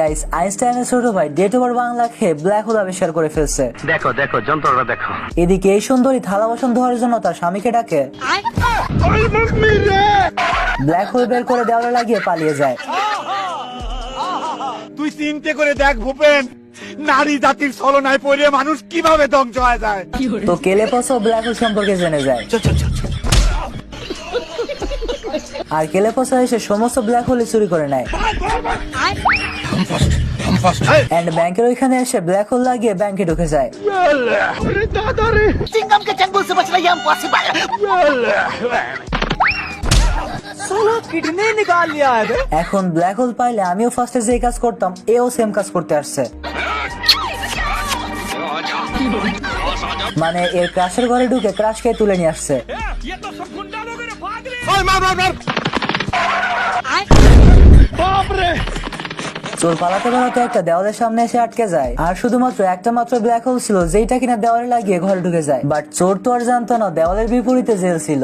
Guys আইনস্টাইনের ছোট ভাই ডেট ওভার বাংলা খেয়ে ব্ল্যাক হোল আবিষ্কার করে ফেলছে। দেখো দেখো যন্ত্রটা দেখো। এদিকে এই সুন্দরী থালা বাসন ধোয়ার জন্য তার স্বামীকে ডাকে। ব্ল্যাক হোল বের করে দেওয়ালে লাগিয়ে পালিয়ে যায়। তুই চিন্তে করে দেখ ভূপেন নারী জাতির ছলনায় পড়ে মানুষ কীভাবে ধ্বংস হয়ে যায়? তো কেলে কেলেপসও ব্ল্যাক হোল সম্পর্কে জেনে যায়। আর কেলেপসা এসে সমস্ত ব্ল্যাক হোলই চুরি করে নেয়। এন্ড ব্যাংকের ওইখানে এসে ব্ল্যাক হোল লাগিয়ে ব্যাংকে ঢুকে যায়। এখন ব্ল্যাক হোল পাইলে আমিও ফার্স্টে যে কাজ করতাম এও সেম কাজ করতে আসছে। মানে এর ক্রাশের ঘরে ঢুকে ক্রাশকে তুলে নিয়ে আসছে। মার চোর পালাতে পালাতে একটা দেওয়ালের সামনে এসে আটকে যায়। আর শুধুমাত্র একটা মাত্র ব্ল্যাক হোল ছিল যেটা কিনা দেওয়ালে লাগিয়ে ঘরে ঢুকে যায়। বাট চোর তো আর জানতো না, দেওয়ালের বিপরীতে জেল ছিল।